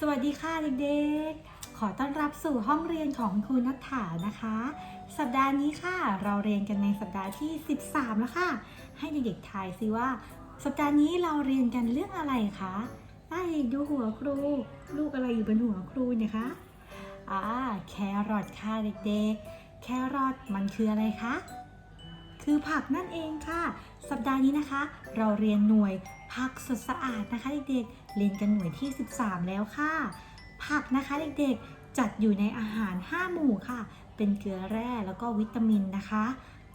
สวัสดีค่ะเด็กๆ ขอต้อนรับสู่ห้องเรียนของครูนัทธานะคะ สัปดาห์นี้ค่ะ เราเรียนกันในสัปดาห์ที่ 13 แล้วค่ะ ให้เด็กๆทายซิว่า สัปดาห์นี้เราเรียนกันเรื่องอะไรคะได้ดูหัวครู ลูกอะไรอยู่บนหัวครูเนี่ยคะอ่าแครอทค่ะเด็กๆ แครอทมันคืออะไรคะ คือผักนั่นเองค่ะ สัปดาห์นี้นะคะ เราเรียนหน่วยผักสดสะอาดนะคะเด็กๆ เรียนกันหน่วยที่ 13 แล้วค่ะ ผักนะคะเด็กๆ จัดอยู่ในอาหาร 5 หมู่ค่ะ เป็นเกลือแร่แล้วก็วิตามินนะคะ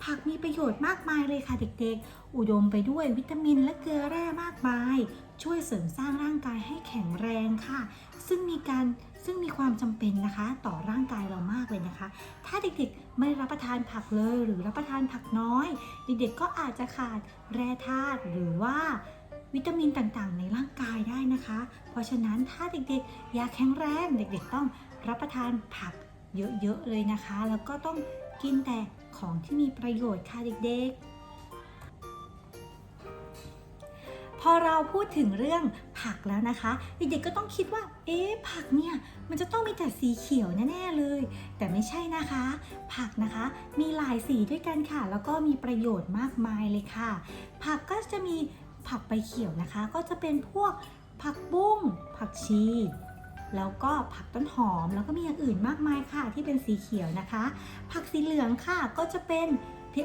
ผักมีประโยชน์มากมายเลยค่ะเด็กๆ อุดมไปด้วยวิตามินและเกลือแร่มากมาย ช่วยเสริมสร้างร่างกายให้แข็งแรงค่ะ ซึ่งมีการซึ่งมีความจำเป็นนะคะ ต่อร่างกายเรามากเลยนะคะ ถ้าเด็กๆไม่รับประทานผักเลย หรือรับประทานผักน้อย เด็กๆก็อาจจะขาดแร่ธาตุหรือว่า วิตามินต่างๆ ในร่างกายได้นะคะ เพราะฉะนั้นถ้าเด็กๆ อยากแข็งแรงเด็กๆ ต้องรับประทานผักเยอะๆ เลยนะคะ แล้วก็ต้องกินแต่ของที่มีประโยชน์ค่ะเด็กๆพอเราพูดถึงเรื่องผักแล้วนะคะ เด็กๆก็ต้องคิดว่า เอ๊ะผักเนี่ยมันจะต้องมีแต่สีเขียวแน่ๆเลย แต่ไม่ใช่นะคะ ผักนะคะมีหลายสีด้วยกันค่ะ แล้วก็มีประโยชน์มากมายเลยค่ะ ผักก็จะมี ผักใบเขียวนะคะ ก็จะเป็นพวกผักบุ้ง ผักชี แล้วก็ผักต้นหอม แล้วก็มีอย่างอื่นมากมายค่ะ ที่เป็นสีเขียวนะคะ ผักสีเหลืองค่ะ ก็จะเป็น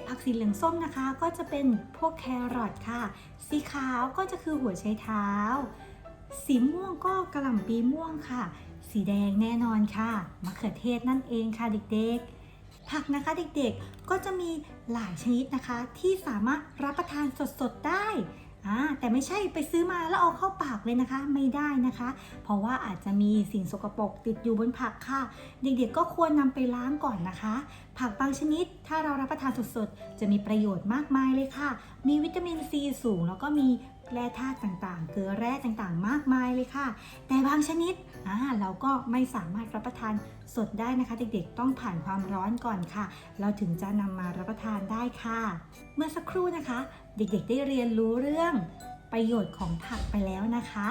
ผักสีเหลืองส้มนะคะ ก็จะเป็นพวกแครอทค่ะ สีขาวก็จะคือหัวไชเท้า สีม่วงก็กระหล่ำปีม่วงค่ะ สีแดงแน่นอนค่ะ มะเขือเทศนั่นเองค่ะเด็กๆผักนะคะเด็กๆ ก็จะมีหลายชนิดนะคะที่สามารถรับประทานสดๆ ได้ อ่าแต่ไม่ใช่ไปซื้อมาแล้วเอาเข้าปากเลยนะคะ ไม่ได้นะคะ เพราะว่าอาจจะมีสิ่งสกปรกติดอยู่บนผักค่ะ เด็กๆก็ควรนำไปล้างก่อนนะคะ ผักบางชนิด ถ้าเรารับประทานสดๆ จะมีประโยชน์มากมายเลยค่ะ มีวิตามินซีสูงแล้วก็มี แร่ธาตุต่างๆ เกลือแร่ต่างๆ มากมายเลยค่ะ แต่บางชนิดเราก็ไม่สามารถรับประทานสดได้นะคะ เด็กๆ ต้องผ่านความร้อนก่อนค่ะ เราถึงจะนำมารับประทานได้ค่ะ เมื่อสักครู่นะคะ เด็กๆ ได้เรียนรู้เรื่องประโยชน์ของผักไปแล้วนะคะ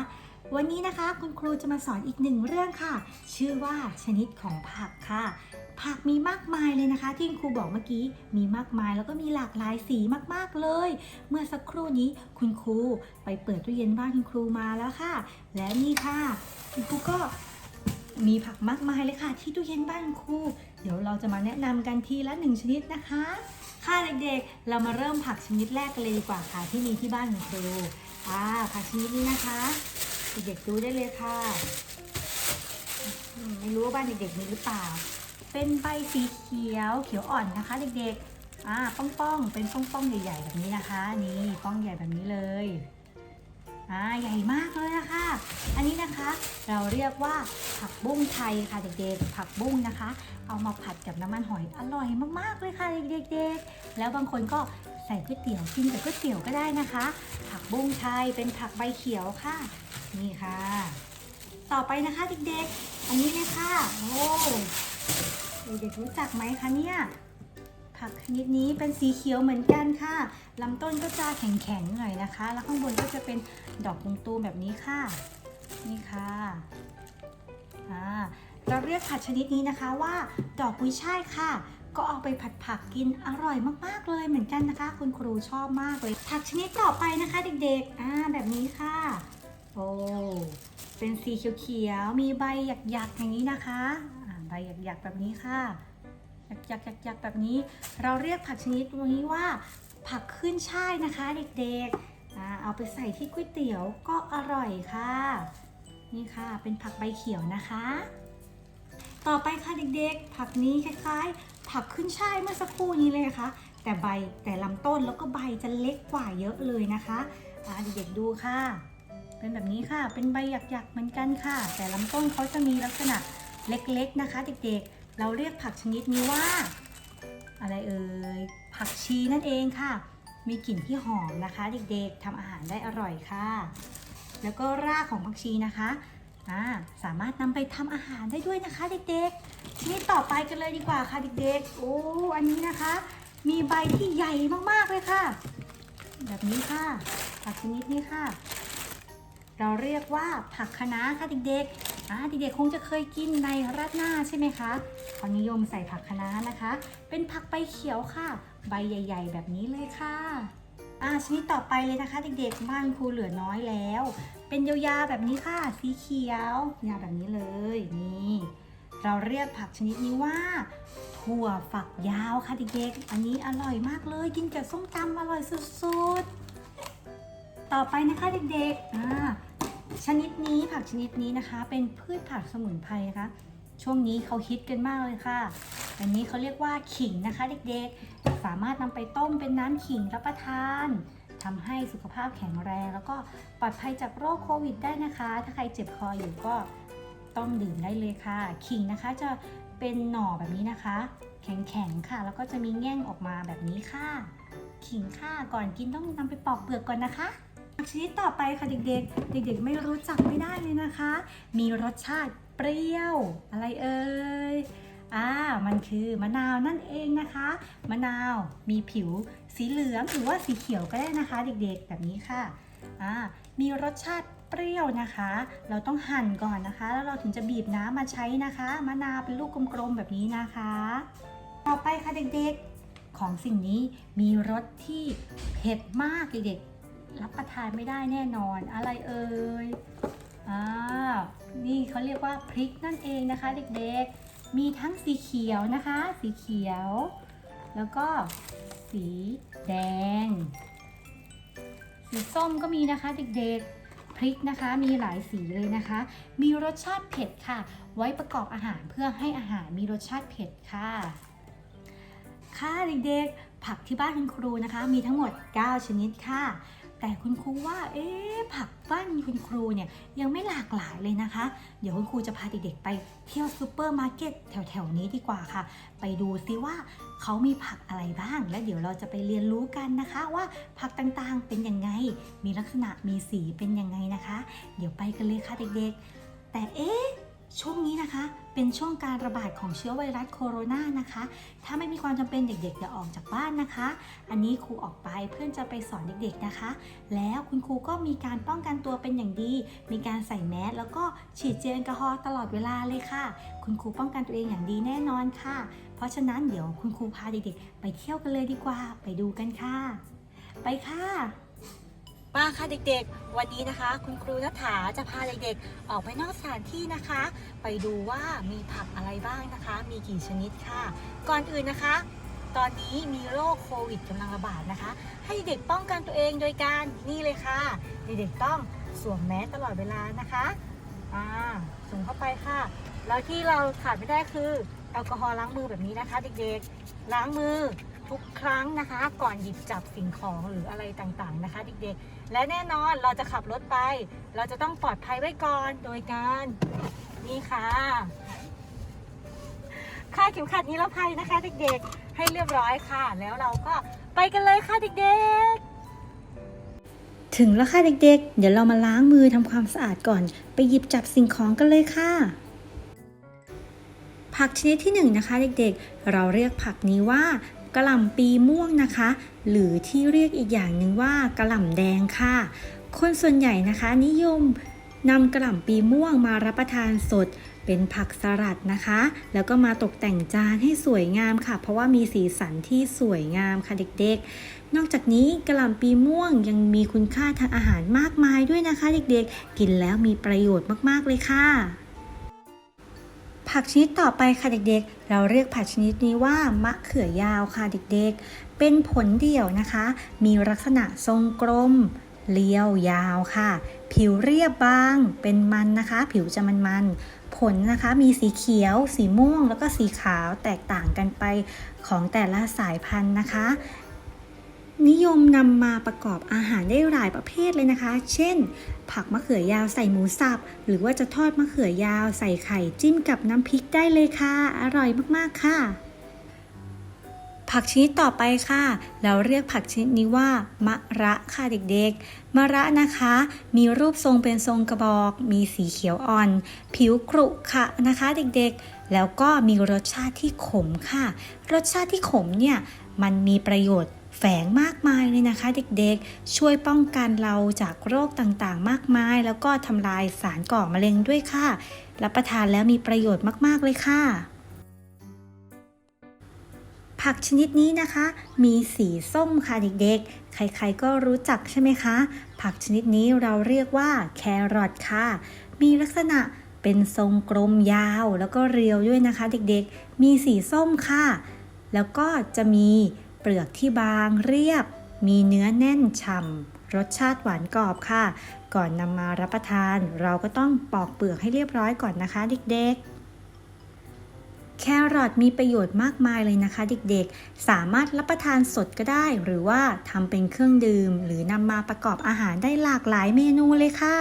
วันนี้นะคะคุณครูจะมาสอนอีกหนึ่งเรื่องค่ะ ชื่อว่าชนิดของผักค่ะ ผักมีมากมายเลยนะคะ ที่คุณครูบอกเมื่อกี้มีมากมายแล้วก็มีหลากหลายสีมากๆเลย เมื่อสักครู่นี้คุณครูไปเปิดตู้เย็นบ้านคุณครูมาแล้วค่ะ และนี่ค่ะ คุณครูก็มีผักมากมายเลยค่ะ ที่ตู้เย็นบ้านครู เดี๋ยวเราจะมาแนะนำกันทีละหนึ่งชนิดนะคะ ค่ะเด็กๆ เรามาเริ่มผักชนิดแรกกันเลยดีกว่าค่ะที่มีที่บ้านของครูอ่าผักชนิดนี้นะคะเด็กๆดูได้เลยค่ะ ไม่รู้ว่าบ้านเด็กๆมีหรือเปล่า เป็นใบสีเขียวเขียวอ่อนนะคะ เด็กๆ อ่าป้องๆ เป็นป้องๆ ใหญ่ๆ แบบนี้นะคะ นี่ป้องใหญ่แบบนี้เลย อ่าใหญ่มากเลยนะคะ อันนี้นะคะเราเรียกว่าผักบุ้งไทยค่ะเด็กๆ ผักบุ้งนะคะ เอามาผัดกับน้ำมันหอยอร่อยมากๆเลยค่ะเด็กๆ แล้วบางคนก็ใส่ก๋วยเตี๋ยวกินกับก๋วยเตี๋ยวก็ได้นะคะ ผักบุ้งไทยเป็นผักใบเขียวค่ะ นี่ค่ะ ต่อไปนะคะเด็กๆ อันนี้เลยค่ะ โอ้ เด็กๆรู้จักไหมคะเนี่ยผักชนิดนี้เป็นสีเขียวเหมือนกันค่ะลำต้นก็จะแข็งๆหน่อยนะคะ แล้วข้างบนก็จะเป็นดอกตูมๆแบบนี้ค่ะ นี่ค่ะอ่าเราเรียกผักชนิดนี้นะคะว่า ดอกกุยช่ายค่ะ ก็เอาไปผัดผักกินอร่อยมากๆเลยเหมือนกันนะคะ คุณครูชอบมากเลย ผักชนิดต่อไปนะคะเด็กๆอ่าแบบนี้ค่ะ โอ้เป็นสีเขียวๆมีใบหยักๆอย่างนี้นะคะ อ่าใบหยักๆแบบนี้ค่ะหยักๆหยักๆแบบนี้ เราเรียกผักชนิดตรงนี้ว่า ผักขึ้นช่ายนะคะเด็กๆเอาไปใส่ที่ก๋วยเตี๋ยวก็อร่อยค่ะ นี่ค่ะเป็นผักใบเขียวนะคะ ต่อไปค่ะเด็กๆ ผักนี้คล้ายๆ ผักขึ้นช่ายเมื่อสักครู่นี้เลยนะคะแต่ใบแต่ลำต้นแล้วก็ใบจะเล็กกว่าเยอะเลยนะคะเด็กๆดูค่ะ เป็นแบบนี้ค่ะ เป็นใบหยักๆเหมือนกันค่ะ แต่ลำต้นเขาจะมีลักษณะ เล็กๆนะคะ เด็กๆ เราเรียกผักชนิดนี้ว่า อะไรเอ่ยผักชีนั่นเองค่ะ มีกลิ่นที่หอมนะคะ เด็กๆทำอาหารได้อร่อยค่ะ แล้วก็รากของผักชีนะคะอ่าสามารถนำไปทำอาหารได้ด้วยนะคะ เด็กๆ ชนิดต่อไปกันเลยดีกว่าค่ะเด็กๆ โอ้อันนี้นะคะ มีใบที่ใหญ่มากๆเลยค่ะ แบบนี้ค่ะผักชนิดนี้ค่ะ เราเรียกว่าผักคะน้าค่ะเด็กๆ อ่าเด็กๆคงจะเคยกินในราดหน้าใช่ไหมคะเขานิยมใส่ผักคะน้านะคะ เป็นผักใบเขียวค่ะ ใบใหญ่ ๆ แบบนี้เลยค่ะอ่าชนิดต่อไปเลยนะคะ เด็กๆบ้านครูเหลือน้อยแล้ว เป็นยาวๆแบบนี้ค่ะ สีเขียวยาวแบบนี้เลยนี่เราเรียกผักชนิดนี้ว่าถั่วฝักยาวค่ะเด็กๆ อันนี้อร่อยมากเลย กินกับส้มตำอร่อยสุดๆ ต่อไปนะคะเด็กๆอ่า ชนิดนี้ผักชนิดนี้นะคะ เป็นพืชผักสมุนไพรนะคะ ช่วงนี้เขาฮิตกันมากเลยค่ะ อันนี้เขาเรียกว่าขิงนะคะ เด็กๆ สามารถนำไปต้มเป็นน้ำขิงรับประทานทำให้สุขภาพแข็งแรง แล้วก็ปลอดภัยจากโรคโควิดได้นะคะ ถ้าใครเจ็บคออยู่ก็ต้องดื่มได้เลยค่ะ ขิงนะคะจะเป็นหน่อแบบนี้นะคะ แข็งๆค่ะ แล้วก็จะมีแง่งออกมาแบบนี้ค่ะ ขิงค่ะก่อนกินต้องนำไปปอกเปลือกก่อนนะคะ ชนิดต่อไปค่ะเด็กๆ เด็กๆ ไม่รู้จักไม่ได้เลยนะคะ มีรสชาติเปรี้ยว อะไรเอ่ย อ่า มันคือมะนาวนั่นเองนะคะ มะนาวมีผิวสีเหลืองหรือว่าสีเขียวก็ได้นะคะ เด็กๆ แบบนี้ค่ะ อ่า มีรสชาติเปรี้ยวนะคะ เราต้องหั่นก่อนนะคะ แล้วเราถึงจะบีบน้ำมาใช้นะคะ มะนาวเป็นลูกกลมๆ แบบนี้นะคะ ต่อไปค่ะเด็กๆ ของสิ่งนี้มีรสที่เผ็ดมากเด็กๆ รับประทานไม่ได้แน่นอน อะไรเอ่ยอ่านี่เขาเรียกว่าพริกนั่นเองนะคะเด็กๆ มีทั้งสีเขียวนะคะ สีเขียว แล้วก็สีแดง สีส้มก็มีนะคะเด็กๆ พริกนะคะมีหลายสีเลยนะคะ มีรสชาติเผ็ดค่ะ ไว้ประกอบอาหารเพื่อให้อาหารมีรสชาติเผ็ดค่ะค่ะเด็กๆ ผักที่บ้านคุณครูนะคะ มีทั้งหมด 9 ชนิดค่ะ แต่คุณครูว่า เอ๊ะผักบ้านคุณครูเนี่ยยังไม่หลากหลายเลยนะคะ เดี๋ยวคุณครูจะพาเด็กๆไปเที่ยวซูเปอร์มาร์เก็ตแถวๆนี้ดีกว่าค่ะ ไปดูซิว่าเขามีผักอะไรบ้าง และเดี๋ยวเราจะไปเรียนรู้กันนะคะว่าผักต่างๆเป็นยังไง มีลักษณะมีสีเป็นยังไงนะคะ เดี๋ยวไปกันเลยค่ะเด็กๆ แต่เอ๊ะช่วงนี้นะคะ เป็นช่วงการระบาดของเชื้อไวรัสโคโรนานะคะ ถ้าไม่มีความจำเป็นเด็กๆอย่าออกจากบ้านนะคะ อันนี้ครูออกไปเพื่อนจะไปสอนเด็กๆนะคะ แล้วคุณครูก็มีการป้องกันตัวเป็นอย่างดี มีการใส่แมสแล้วก็ฉีดเจลแอลกอฮอล์ตลอดเวลาเลยค่ะ คุณครูป้องกันตัวเองอย่างดีแน่นอนค่ะ เพราะฉะนั้นเดี๋ยวคุณครูพาเด็กๆ ไปเที่ยวกันเลยดีกว่า ไปดูกันค่ะ ไปค่ะ มาค่ะเด็กๆ วันนี้นะคะ คุณครูนัฐาจะพาเด็กๆ ออกไปนอกสถานที่นะคะ ไปดูว่ามีผักอะไรบ้างนะคะ มีกี่ชนิดค่ะ ก่อนอื่นนะคะ ตอนนี้มีโรคโควิดกำลังระบาดนะคะ ให้เด็กป้องกันตัวเองโดยการนี่เลยค่ะ เด็กๆต้องสวมแมสตลอดเวลานะคะอ่าสวมเข้าไปค่ะ แล้วที่เราขาดไม่ได้คือแอลกอฮอล์ล้างมือแบบนี้นะคะ เด็กๆ ล้างมือ ทุกครั้งนะคะ ก่อนหยิบจับสิ่งของหรืออะไรต่างๆนะคะ เด็กๆ และแน่นอนเราจะขับรถไป เราจะต้องปลอดภัยไว้ก่อนโดยการนี่ค่ะคาเข็มขัดนิรภัยนะคะ เด็กๆ ให้เรียบร้อยค่ะ แล้วเราก็ไปกันเลยค่ะเด็กๆถึงแล้วค่ะเด็กๆ เดี๋ยวเรามาล้างมือทำความสะอาดก่อน ไปหยิบจับสิ่งของกันเลยค่ะ ผักชนิดที่หนึ่งนะคะเด็กๆ เราเรียกผักนี้ว่า กระหล่ำปีม่วงนะคะ หรือที่เรียกอีกอย่างหนึ่งว่ากระหล่ำแดงค่ะ คนส่วนใหญ่นะคะ นิยมนำกระหล่ำปีม่วงมารับประทานสดเป็นผักสลัดนะคะ แล้วก็มาตกแต่งจานให้สวยงามค่ะ เพราะว่ามีสีสันที่สวยงามค่ะเด็กๆ นอกจากนี้กระหล่ำปีม่วงยังมีคุณค่าทางอาหารมากมายด้วยนะคะ เด็กๆ กินแล้วมีประโยชน์มากๆเลยค่ะ ผักชนิดต่อไปค่ะเด็กๆ เราเรียกผักชนิดนี้ว่ามะเขือยาวค่ะเด็กๆ เป็นผลเดี่ยวนะคะ มีลักษณะทรงกลม เลี้ยวยาวค่ะ ผิวเรียบบาง เป็นมันนะคะ ผิวจะมันๆ ผลนะคะมีสีเขียว สีม่วง แล้วก็สีขาวแตกต่างกันไปของแต่ละสายพันธุ์นะคะ นิยมนำมาประกอบอาหารได้หลายประเภทเลยนะคะ เช่น ผักมะเขือยาวใส่หมูสับ หรือว่าจะทอดมะเขือยาวใส่ไข่จิ้มกับน้ำพริกได้เลยค่ะ อร่อยมากๆค่ะ ผักชนิดต่อไปค่ะ เราเรียกผักชนิดนี้ว่ามะระค่ะเด็กๆ มะระนะคะ มีรูปทรงเป็นทรงกระบอก มีสีเขียวอ่อน ผิวกรุขะนะคะเด็กๆ แล้วก็มีรสชาติที่ขมค่ะ รสชาติที่ขมเนี่ยมันมีประโยชน์ แฝงมากมายเลยนะคะ เด็กๆ ช่วยป้องกันเราจากโรคต่างๆ มากมาย แล้วก็ทำลายสารก่อมะเร็งด้วยค่ะ รับประทานแล้วมีประโยชน์มากๆเลยค่ะ ผักชนิดนี้นะคะ มีสีส้มค่ะเด็กๆ ใครๆก็รู้จักใช่ไหมคะ ผักชนิดนี้เราเรียกว่าแครอทค่ะ มีลักษณะเป็นทรงกลมยาวแล้วก็เรียวด้วยนะคะ เด็กๆ มีสีส้มค่ะ แล้วก็จะมี เปลือกที่บางเรียบ มีเนื้อแน่นฉ่ำรสชาติหวานกรอบค่ะ ก่อนนำมารับประทาน เราก็ต้องปอกเปลือกให้เรียบร้อยก่อนนะคะ เด็กๆ แครอทมีประโยชน์มากมายเลยนะคะ เด็กๆ สามารถรับประทานสดก็ได้ หรือว่าทำเป็นเครื่องดื่ม หรือนำมาประกอบอาหารได้หลากหลายเมนูเลยค่ะ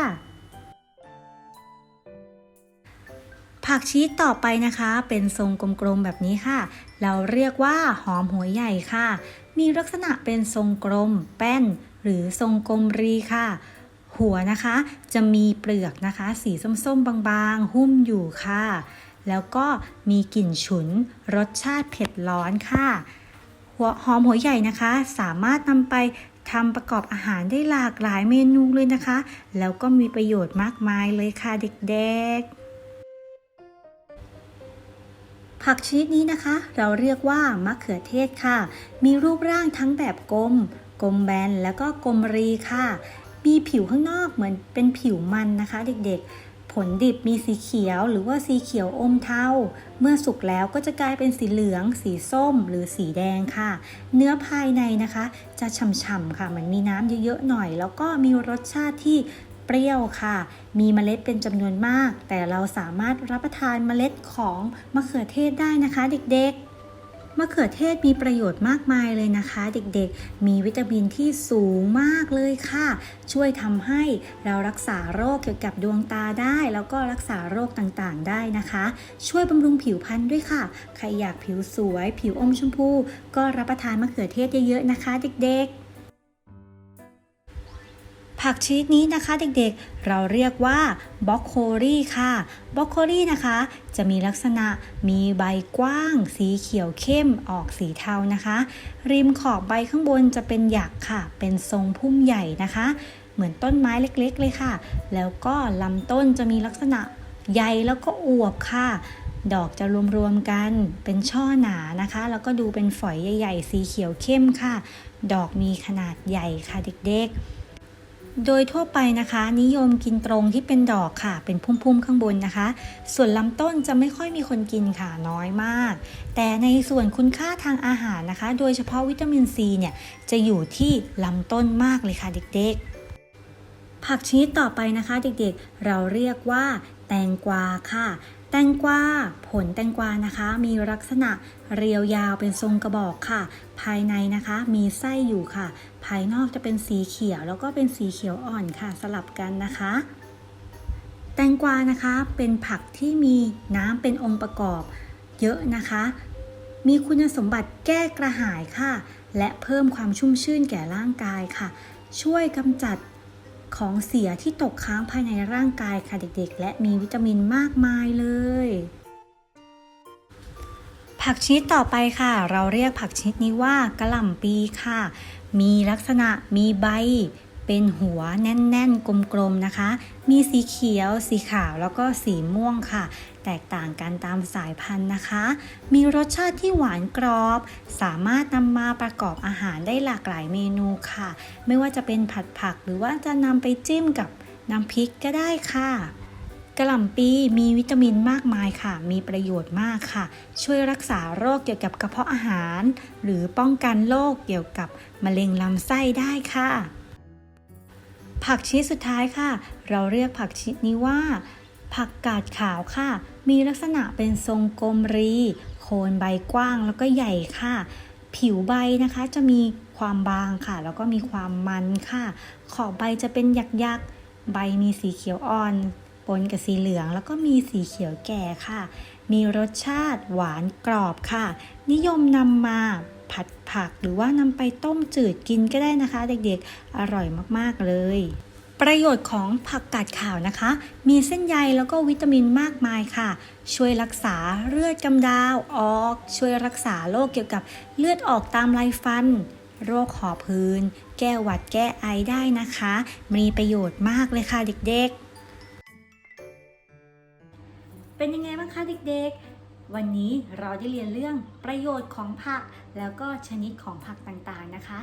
ผักชีสต่อไปนะคะ เป็นทรงกลมๆแบบนี้ค่ะ เราเรียกว่าหอมหัวใหญ่ค่ะ มีลักษณะเป็นทรงกลม แป้น หรือทรงกลมรีค่ะ หัวนะคะจะมีเปลือกนะคะ สีส้มๆบางๆ หุ้มอยู่ค่ะ แล้วก็มีกลิ่นฉุน รสชาติเผ็ดร้อนค่ะ หัวหอมหัวใหญ่นะคะ สามารถนำไปทำประกอบอาหารได้หลากหลายเมนูเลยนะคะ แล้วก็มีประโยชน์มากมายเลยค่ะเด็กๆ ผักชนิดนี้นะคะ เราเรียกว่ามะเขือเทศค่ะ มีรูปร่างทั้งแบบกลม กลมแบน แล้วก็กลมรีค่ะ มีผิวข้างนอกเหมือนเป็นผิวมันนะคะเด็กๆ ผลดิบมีสีเขียวหรือว่าสีเขียวอมเทา เมื่อสุกแล้วก็จะกลายเป็นสีเหลือง สีส้ม หรือสีแดงค่ะ เนื้อภายในนะคะ จะฉ่ำๆค่ะเหมือนมีน้ำเยอะๆหน่อย แล้วก็มีรสชาติที่ เปรี้ยวค่ะ มีเมล็ดเป็นจำนวนมาก แต่เราสามารถรับประทานเมล็ดของมะเขือเทศได้นะคะ เด็กๆมะเขือเทศมีประโยชน์มากมายเลยนะคะ เด็กๆ มีวิตามินที่สูงมากเลยค่ะ ช่วยทำให้เรารักษาโรคเกี่ยวกับดวงตาได้ แล้วก็รักษาโรคต่างๆได้นะคะ ช่วยบำรุงผิวพรรณด้วยค่ะ ใครอยากผิวสวย ผิวอมชมพู ก็รับประทานมะเขือเทศเยอะๆนะคะ เด็กๆ ผักชนิดนี้นะคะเด็กๆ เราเรียกว่าบล็อกโคลี่ค่ะบล็อกโคลี่นะคะ จะมีลักษณะมีใบกว้าง สีเขียวเข้มออกสีเทานะคะ ริมขอบใบข้างบนจะเป็นหยักค่ะ เป็นทรงพุ่มใหญ่นะคะ เหมือนต้นไม้เล็กๆเลยค่ะ แล้วก็ลำต้นจะมีลักษณะใหญ่แล้วก็อวบค่ะดอกจะรวมๆกันเป็นช่อหนานะคะ แล้วก็ดูเป็นฝอยใหญ่ ๆ สีเขียวเข้มค่ะ ดอกมีขนาดใหญ่ค่ะเด็กๆ โดยทั่วไปนะคะ นิยมกินตรงที่เป็นดอกค่ะ เป็นพุ่มๆข้างบนนะคะ ส่วนลำต้นจะไม่ค่อยมีคนกินค่ะน้อยมาก แต่ในส่วนคุณค่าทางอาหารนะคะ โดยเฉพาะวิตามินซีเนี่ยจะอยู่ที่ลำต้นมากเลยค่ะเด็กๆ ผักชนิดต่อไปนะคะ เด็กๆ เราเรียกว่า แตงกวาค่ะ แตงกวาผลแตงกวานะคะ มีลักษณะเรียวยาวเป็นทรงกระบอกค่ะ ภายในนะคะมีไส้อยู่ค่ะ ภายนอกจะเป็นสีเขียวแล้วก็เป็นสีเขียวอ่อนค่ะ สลับกันนะคะ แตงกวานะคะเป็นผักที่มีน้ำเป็นองค์ประกอบ เยอะนะคะ มีคุณสมบัติแก้กระหายค่ะ และเพิ่มความชุ่มชื่นแก่ร่างกายค่ะ ช่วยกำจัด ของเสียที่ตกค้างภายในร่างกายค่ะเด็กๆ และมีวิตามินมากมายเลย ผักชนิดต่อไปค่ะ เราเรียกผักชนิดนี้ว่ากระหล่ำปีค่ะ มีลักษณะมีใบ เป็นหัวแน่นๆ กลมๆนะคะ มีสีเขียว สีขาวแล้วก็สีม่วงค่ะ แตกต่างกันตามสายพันธุ์นะคะ มีรสชาติที่หวานกรอบ สามารถนำมาประกอบอาหารได้หลากหลายเมนูค่ะ ไม่ว่าจะเป็นผัดผักหรือว่าจะนำไปจิ้มกับน้ำพริกก็ได้ค่ะกระหล่ำปีมีวิตามินมากมายค่ะ มีประโยชน์มากค่ะ ช่วยรักษาโรคเกี่ยวกับกระเพาะอาหาร หรือป้องกันโรคเกี่ยวกับมะเร็งลำไส้ได้ค่ะ ผักชนิดสุดท้ายค่ะ เราเรียกผักชนิดนี้ว่า ผักกาดขาวค่ะ มีลักษณะเป็นทรงกลมรี โคนใบกว้างแล้วก็ใหญ่ค่ะ ผิวใบนะคะจะมีความบางค่ะ แล้วก็มีความมันค่ะ ขอบใบจะเป็นหยักๆ ใบมีสีเขียวอ่อนปนกับสีเหลืองแล้วก็มีสีเขียวแก่ค่ะ มีรสชาติหวานกรอบค่ะ นิยมนำมา ผัดผัก หรือว่านำไปต้มจืดกินก็ได้นะคะ เด็กๆ อร่อยมากๆเลย ประโยชน์ของผักกาดขาวนะคะ มีเส้นใยแล้วก็วิตามินมากมายค่ะ ช่วยรักษาเลือดกำดาวออก ช่วยรักษาโรคเกี่ยวกับเลือดออกตามไรฟัน โรคหอบหืนแก้หวัดแก้ไอได้นะคะ มีประโยชน์มากเลยค่ะเด็กๆ เป็นยังไงบ้างคะเด็กๆ วันนี้เราได้เรียนเรื่องประโยชน์ของผัก แล้วก็ชนิดของผักต่างๆนะคะ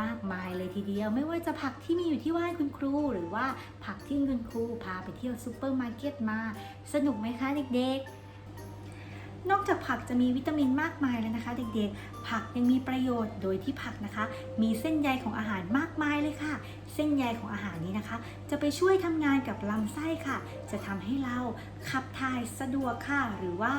มากมายเลยทีเดียว ไม่ว่าจะผักที่มีอยู่ที่ว่านคุณครู หรือว่าผักที่คุณครูพาไปเที่ยวซูเปอร์มาร์เก็ตมา สนุกไหมคะเด็กๆ นอกจากผักจะมีวิตามินมากมายเลยนะคะ เด็กๆ ผักยังมีประโยชน์โดยที่ผักนะคะ มีเส้นใยของอาหารมากมายเลยค่ะ เส้นใยของอาหารนี้นะคะ จะไปช่วยทำงานกับลำไส้ค่ะ จะทำให้เราขับถ่ายสะดวกค่ะ หรือว่า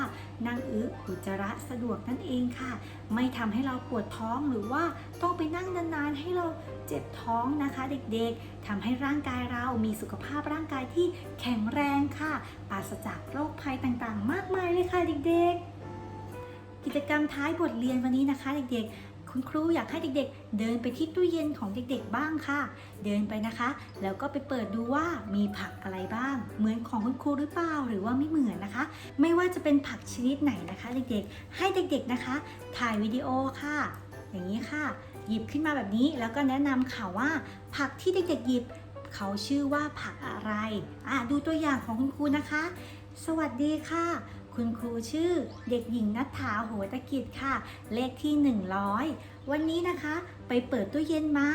นั่งอึอุจจาระสะดวกนั่นเองค่ะ ไม่ทำให้เราปวดท้องหรือว่าต้องไปนั่งนานๆให้เรา เจ็บท้องนะคะ เด็กๆทำให้ร่างกายเรามีสุขภาพร่างกายที่แข็งแรงค่ะปราศจากโรคภัยต่างๆ มากมายเลยค่ะเด็กๆ กิจกรรมท้ายบทเรียนวันนี้นะคะ เด็กๆคุณครูอยากให้เด็กๆ เดินไปที่ตู้เย็นของเด็กๆบ้างค่ะ เดินไปนะคะ แล้วก็ไปเปิดดูว่ามีผักอะไรบ้าง เหมือนของคุณครูหรือเปล่าหรือว่าไม่เหมือนนะคะ ไม่ว่าจะเป็นผักชนิดไหนนะคะ เด็กๆ ให้เด็กๆนะคะ ถ่ายวิดีโอค่ะ อย่างนี้ค่ะ หยิบขึ้นมาแบบนี้ แล้วก็แนะนำค่ะว่า ผักที่เด็กๆหยิบ เขาชื่อว่าผักอะไรอะดูตัวอย่างของคุณครูนะคะ สวัสดีค่ะ คุณครูชื่อเด็กหญิงนัทธาโหตะกิจค่ะ เลขที่ 100 วันนี้นะคะ ไปเปิดตู้เย็นมา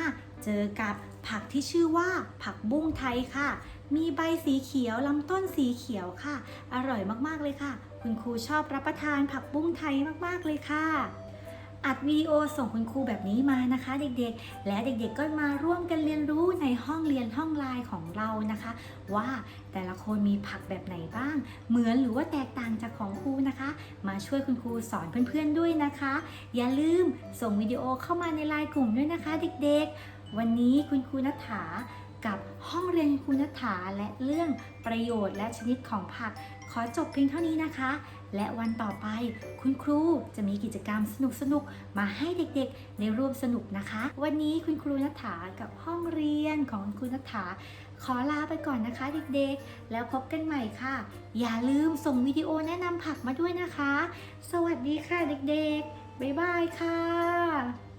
เจอกับผักที่ชื่อว่าผักบุ้งไทยค่ะ มีใบสีเขียวลำต้นสีเขียวค่ะ อร่อยมากๆเลยค่ะ คุณครูชอบรับประทานผักบุ้งไทยมากๆเลยค่ะ อัดวิดีโอส่งคุณครูแบบนี้มานะคะ เด็กๆ และเด็กๆก็มาร่วมกันเรียนรู้ในห้องเรียนห้องไลน์ของเรานะคะ ว่าแต่ละคนมีผักแบบไหนบ้าง เหมือนหรือว่าแตกต่างจากของครูนะคะ มาช่วยคุณครูสอนเพื่อนๆด้วยนะคะ อย่าลืมส่งวิดีโอเข้ามาในไลน์กลุ่มด้วยนะคะ เด็กๆ วันนี้คุณครูนัฐากับห้องเรียนคุณนัฐาและเรื่องประโยชน์และชนิดของผัก ขอจบเพียงเท่านี้นะคะ และวันต่อไป คุณครูจะมีกิจกรรมสนุกๆมาให้เด็กๆได้ร่วมสนุกนะคะ วันนี้คุณครูนัฐากับห้องเรียนของคุณครูนัฐาขอลาไปก่อนนะคะเด็กๆ แล้วพบกันใหม่ค่ะ อย่าลืมส่งวิดีโอแนะนำผักมาด้วยนะคะ สวัสดีค่ะเด็กๆ บ๊ายบายค่ะ